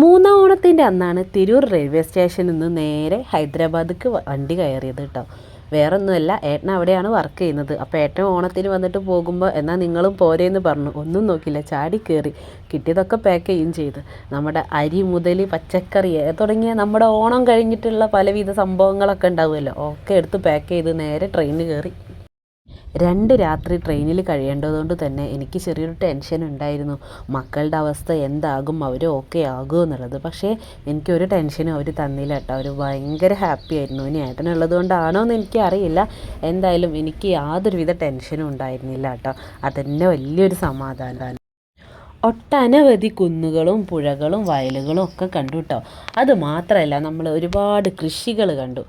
മൂന്നാം ഓണത്തിന്റെ അന്നാണ് തിരൂർ റെയിൽവേ സ്റ്റേഷനിൽ നിന്ന് നേരെ ഹൈദരാബാദിക്ക് വണ്ടി കയറിയത് കേട്ടോ വേറെ ഒന്നുമല്ല ഏട്ടൻ അവിടെയാണ് വർക്ക് ചെയ്യുന്നത്. അപ്പോൾ ഏട്ടൻ ഓണത്തിന് വന്നിട്ട് പോകുമ്പോൾ എന്നാൽ നിങ്ങളും പോരേന്ന് പറഞ്ഞു. ഒന്നും നോക്കില്ല ചാടി കയറി കിട്ടിയതൊക്കെ പാക്ക് ചെയ്യും ചെയ്ത്. നമ്മുടെ അരി മുതൽ പച്ചക്കറി തുടങ്ങിയ നമ്മുടെ ഓണം കഴിഞ്ഞിട്ടുള്ള പലവിധ സംഭവങ്ങളൊക്കെ ഉണ്ടാവുമല്ലോ. ഒക്കെ എടുത്ത് പാക്ക് ചെയ്ത് നേരെ ട്രെയിനിൽ കയറി. രണ്ട് രാത്രി ട്രെയിനിൽ കഴിയേണ്ടതുകൊണ്ട് തന്നെ എനിക്ക് ചെറിയൊരു ടെൻഷൻ ഉണ്ടായിരുന്നു. മക്കളുടെ അവസ്ഥ എന്താകും അവർ ഓക്കെ ആകുമോ എന്നുള്ളത്. പക്ഷേ എനിക്കൊരു ടെൻഷനും അവർ തന്നില്ല കേട്ടോ. അവർ ഭയങ്കര ഹാപ്പി ആയിരുന്നു. ഇനി ഏട്ടനുള്ളത് കൊണ്ടാണോ എന്ന് എനിക്ക് അറിയില്ല എന്തായാലും എനിക്ക് യാതൊരുവിധ ടെൻഷനും ഉണ്ടായിരുന്നില്ല കേട്ടോ. അതെന്നെ വലിയൊരു സമാധാനം ഒട്ടനവധി കുന്നുകളും പുഴകളും വയലുകളും ഒക്കെ കണ്ടു കേട്ടോ അത് മാത്രമല്ല നമ്മൾ ഒരുപാട് കൃഷികൾ കണ്ടു.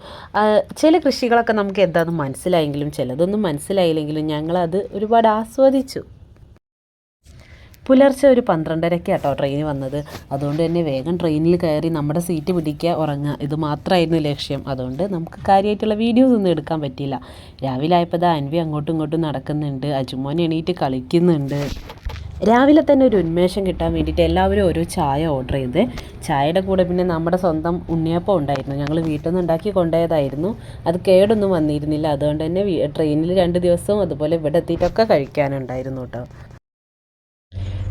ചില കൃഷികളൊക്കെ നമുക്ക് എന്താണെന്ന് മനസ്സിലായെങ്കിലും ചിലതൊന്നും മനസ്സിലായില്ലെങ്കിലും ഞങ്ങളത് ഒരുപാട് ആസ്വദിച്ചു. പുലർച്ചെ ഒരു പന്ത്രണ്ടരയ്ക്ക് കേട്ടോ ട്രെയിൻ വന്നത്. അതുകൊണ്ട് തന്നെ വേഗം ട്രെയിനിൽ കയറി നമ്മുടെ സീറ്റ് പിടിക്കുക ഉറങ്ങുക. ഇത് മാത്രമായിരുന്നു ലക്ഷ്യം. അതുകൊണ്ട് നമുക്ക് കാര്യമായിട്ടുള്ള വീഡിയോസ് ഒന്നും എടുക്കാൻ പറ്റിയില്ല. രാവിലെ ആയപ്പോൾ അൻവി അങ്ങോട്ടും ഇങ്ങോട്ടും നടക്കുന്നുണ്ട്. അജുമോൻ എണീറ്റ് കളിക്കുന്നുണ്ട്. രാവിലെ തന്നെ ഒരു ഉന്മേഷം കിട്ടാൻ വേണ്ടിയിട്ട് എല്ലാവരും ഓരോ ചായ ഓർഡർ ചെയ്ത് ചായയുടെ കൂടെ പിന്നെ നമ്മുടെ സ്വന്തം ഉണ്ണിയപ്പം ഉണ്ടായിരുന്നു. ഞങ്ങൾ വീട്ടിൽ നിന്ന് ഉണ്ടാക്കി കൊണ്ടുപോയതായിരുന്നു. അത് കേടൊന്നും വന്നിരുന്നില്ല. അതുകൊണ്ട് തന്നെ ട്രെയിനിൽ രണ്ട് ദിവസവും അതുപോലെ ഇവിടെ എത്തിയിട്ടൊക്കെ കഴിക്കാനുണ്ടായിരുന്നു കേട്ടോ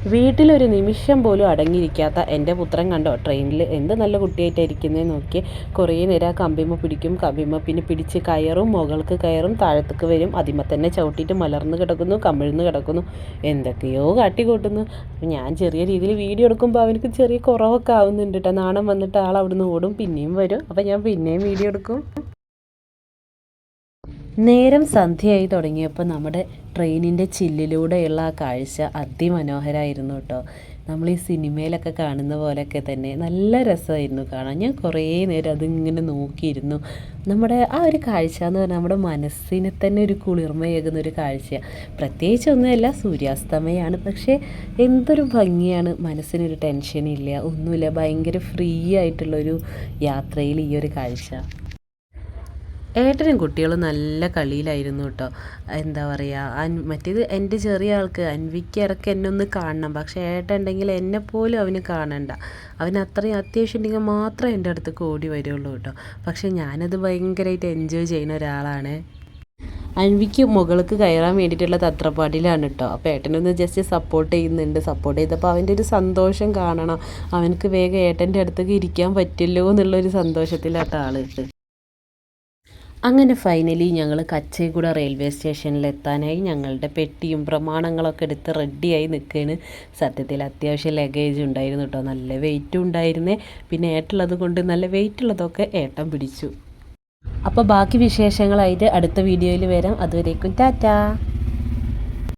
വീട്ടിലൊരു നിമിഷം പോലും അടങ്ങിയിരിക്കാത്ത എന്റെ പുത്രൻ കണ്ടോ? ട്രെയിനിൽ എന്ത് നല്ല കുട്ടിയായിട്ടായിരിക്കുന്നത് നോക്കി കുറേ നേരം ആ കമ്പിമ്മ പിടിക്കും കമ്പിമ പിന്നെ പിടിച്ച് കയറും മുകൾക്ക് കയറും താഴത്തേക്ക് വരും അതിമ തന്നെ ചവിട്ടിയിട്ട് മലർന്ന് കിടക്കുന്നു കമിഴ്ന്ന് കിടക്കുന്നു. എന്തൊക്കെയോ കാട്ടിക്കൂട്ടുന്നു. ഞാൻ ചെറിയ രീതിയിൽ വീഡിയോ എടുക്കുമ്പോൾ അവനക്ക് ചെറിയ കുറവൊക്കെ ആവുന്നുണ്ട് കേട്ടോ നാണം വന്നിട്ട് ആൾ അവിടുന്ന് ഓടും പിന്നെയും വരും. അപ്പം ഞാൻ പിന്നെയും വീഡിയോ എടുക്കും. നേരം സന്ധ്യയായി തുടങ്ങിയപ്പോൾ നമ്മുടെ ട്രെയിനിന്റെ ചില്ലിലൂടെയുള്ള ആ കാഴ്ച അതിമനോഹരമായിരുന്നു കേട്ടോ. നമ്മൾ ഈ സിനിമയിലൊക്കെ കാണുന്ന പോലെയൊക്കെ തന്നെ നല്ല രസമായിരുന്നു കാണാൻ. ഞാൻ കുറേ നേരം അതിങ്ങനെ നോക്കിയിരുന്നു. നമ്മുടെ ആ ഒരു കാഴ്ച എന്ന് പറഞ്ഞാൽ നമ്മുടെ മനസ്സിനെ തന്നെ ഒരു കുളിർമയേകുന്ന ഒരു കാഴ്ച പ്രത്യേകിച്ച് ഒന്നുമല്ല സൂര്യാസ്തമയാണ്. പക്ഷേ എന്തൊരു ഭംഗിയാണ്. മനസ്സിനൊരു ടെൻഷനില്ല ഒന്നുമില്ല. ഭയങ്കര ഫ്രീ ആയിട്ടുള്ളൊരു യാത്രയിൽ ഈ ഒരു കാഴ്ച. ഏട്ടനും കുട്ടികളും നല്ല കളിയിലായിരുന്നു കേട്ടോ. എന്താ പറയുക മറ്റേത് എന്റെ ചെറിയ ആൾക്ക് അൻവിക്ക് ഇടയ്ക്ക് എന്നെ ഒന്ന് കാണണം. പക്ഷേ ഏട്ടൻ ഉണ്ടെങ്കിൽ എന്നെ പോലും അവന് കാണണ്ട. അവന് അത്രയും അത്യാവശ്യം ഉണ്ടെങ്കിൽ മാത്രമേ എന്റെ അടുത്ത് ഓടി വരുള്ളൂ കേട്ടോ. പക്ഷേ ഞാനത് ഭയങ്കരമായിട്ട് എൻജോയ് ചെയ്യുന്ന ഒരാളാണ്. അൻവിക്ക് മുകൾക്ക് കയറാൻ വേണ്ടിയിട്ടുള്ള തത്രപ്പാടിലാണ് കേട്ടോ. അപ്പോൾ ഏട്ടനൊന്ന് ജസ്റ്റ് സപ്പോർട്ട് ചെയ്യുന്നുണ്ട്. സപ്പോർട്ട് ചെയ്തപ്പോൾ അവന്റെ ഒരു സന്തോഷം കാണണം. അവനക്ക് വേഗം ഏട്ടന്റെ അടുത്തേക്ക് ഇരിക്കാൻ പറ്റില്ലോ എന്നുള്ളൊരു സന്തോഷത്തിലാട്ടോ ആൾ. അങ്ങനെ ഫൈനലി ഞങ്ങൾ കച്ചേഗുഡ റെയിൽവേ സ്റ്റേഷനിൽ എത്താനായി ഞങ്ങളുടെ പെട്ടിയും പ്രമാണങ്ങളൊക്കെ എടുത്ത് റെഡിയായി നിൽക്കുകയാണ് സത്യത്തിൽ അത്യാവശ്യം ലഗേജ് ഉണ്ടായിരുന്നു കേട്ടോ നല്ല വെയിറ്റും ഉണ്ടായിരുന്നേ. പിന്നെ ഏട്ടുള്ളത് കൊണ്ട് നല്ല വെയിറ്റ് ഉള്ളതൊക്കെ ഏട്ടൻ പിടിച്ചു. അപ്പോൾ ബാക്കി വിശേഷങ്ങളായിട്ട് അടുത്ത വീഡിയോയിൽ വരാം. അതുവരേക്കും ടാറ്റാ.